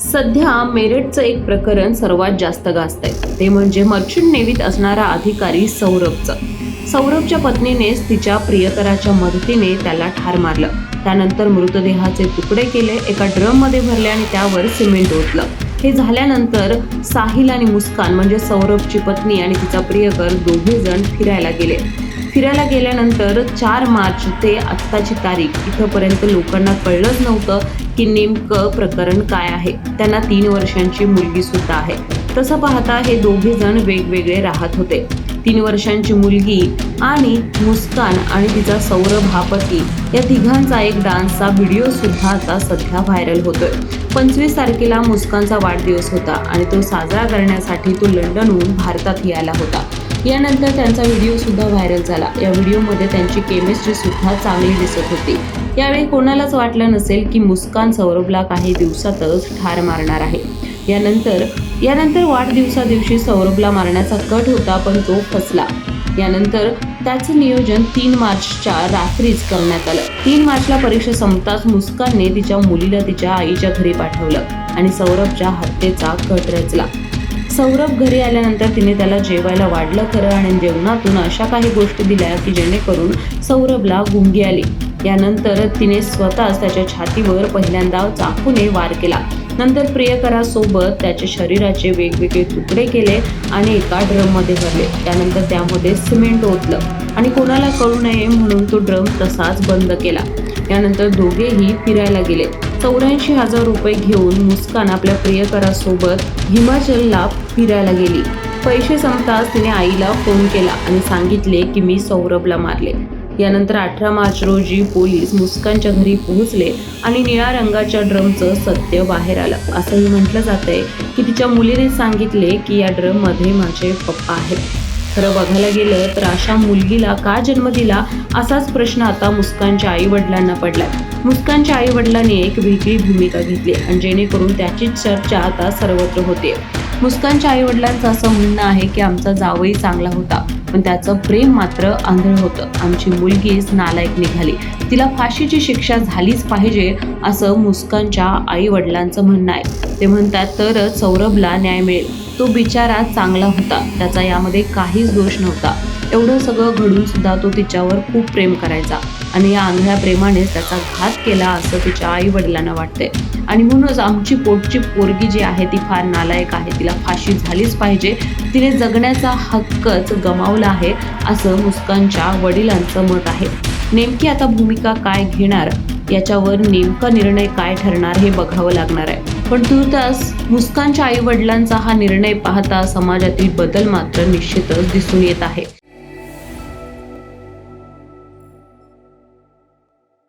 सध्या मेरठचं एक प्रकरण सर्वात जास्त गाजतंय. ते म्हणजे मर्चंट नेव्हीत असणारा अधिकारी सौरभचं. सौरभच्या पत्नीनेच तिच्या प्रियकराच्या मदतीने त्याला ठार मारलं. त्यानंतर मृतदेहाचे तुकडे केले एका ड्रममध्ये भरले आणि त्यावर सिमेंट ओतलं. हे झाल्यानंतर साहिल आणि मुस्कान म्हणजे सौरभची पत्नी आणि तिचा प्रियकर दोघे जण फिरायला गेले. फिरायला गेल्यानंतर चार मार्च ते आत्ताची तारीख इथंपर्यंत लोकांना कळलंच नव्हतं की नेमकं प्रकरण काय आहे. त्यांना तीन वर्षांची मुलगी सुद्धा आहे. तसं पाहता हे दोघे जण वेगवेगळे राहत होते. तीन वर्षांची मुलगी आणि मुस्कान आणि तिचा सौरभ हा पती या तिघांचा एक डान्सचा व्हिडिओ सुद्धा आता सध्या व्हायरल होतोय. पंचवीस तारखेला मुस्कानचा वाढदिवस होता आणि तो साजरा करण्यासाठी तो लंडनहून भारतात यायला होता. यानंतर त्यांचा व्हिडिओ सुद्धा व्हायरल झाला. या व्हिडिओमध्ये त्यांची केमिस्ट्री सुद्धा चांगली दिसत होती. यावेळी कोणालाच वाटलं नसेल की मुस्कान सौरभला काही दिवसातच ठार मारणार आहे. यानंतर यानंतर वाढदिवसा दिवशी सौरभला मारण्याचा कट होता पण तो फसला. यानंतर त्याचं नियोजन तीन मार्चच्या रात्रीच करण्यात आलं. तीन मार्चला परीक्षा संपताच मुस्कानने तिच्या मुलीला तिच्या आईच्या घरी पाठवलं आणि सौरभच्या हत्येचा कट रचला. सौरभ घरी आल्यानंतर तिने त्याला जेवायला वाढलं खरं आणि जेवणातून अशा काही गोष्टी दिल्या की जेणेकरून सौरभला गुंगी आली. यानंतर तिने स्वतःच त्याच्या छातीवर पहिल्यांदा चाकूने वार केला. नंतर प्रियकरासोबत त्याच्या शरीराचे वेगवेगळे तुकडे केले आणि एका ड्रममध्ये भरले. त्यानंतर त्यामध्ये सिमेंट ओतलं आणि कोणाला कळू नये म्हणून तो ड्रम तसाच बंद केला. यानंतर दोघेही फिरायला गेले. चौऱ्याऐंशी हजार रुपये घेऊन मुस्कान आपल्या प्रियकरासोबत हिमाचलला फिरायला गेली. पैसे संपताच तिने आईला फोन केला आणि सांगितले की मी सौरभला मारले. यानंतर अठरा मार्च रोजी पोलीस मुस्कानच्या घरी पोहोचले आणि निळ्या रंगाच्या ड्रमचं सत्य बाहेर आलं. असंही म्हटलं जातंय की तिच्या मुलीने सांगितले की या ड्रममध्ये माझे पप्पा आहेत. खरं बघायला गेलं तर अशा मुलगीला का जन्म दिला असाच प्रश्न आता मुस्कानच्या आई वडिलांना पडलाय. मुस्कानच्या आई वडिलांनी एक वेगळी भूमिका घेतली आणि जेणेकरून त्याचीच चर्चा आता सर्वत्र होते मुस्कानच्या आई वडिलांचं असं म्हणणं आहे की आमचा जावई चांगला होता. पण त्याचं प्रेम मात्र आंधळ होतं. आमची मुलगीच नालायक निघाली. तिला फाशीची शिक्षा झालीच पाहिजे असं मुस्कानच्या आई वडिलांचं म्हणणं आहे. ते म्हणतात तरच सौरभला न्याय मिळेल. तो बिचारा चांगला होता. त्याचा यामध्ये काहीच दोष नव्हता. एवढं सगळं घडून सुद्धा तो तिच्यावर खूप प्रेम करायचा. आणि या आंधळ्या प्रेमानेच त्याचा घात केला असं तिच्या आई वडिलांना वाटते आणि म्हणूनच आमची पोटची पोरगी जी आहे ती फार नालायक आहे. तिला फाशी झालीच पाहिजे. तिने जगण्याचा हक्कच गमावला आहे असं मुस्कानच्या वडिलांचं मत आहे. नेमकी आता भूमिका काय घेणार? याच्यावर नेमका निर्णय काय ठरणार हे बघावं लागणार आहे. पण तुर्तास मुस्कानच्या आई वडिलांचा हा निर्णय पाहता समाजातील बदल मात्र निश्चितच दिसून येत आहे.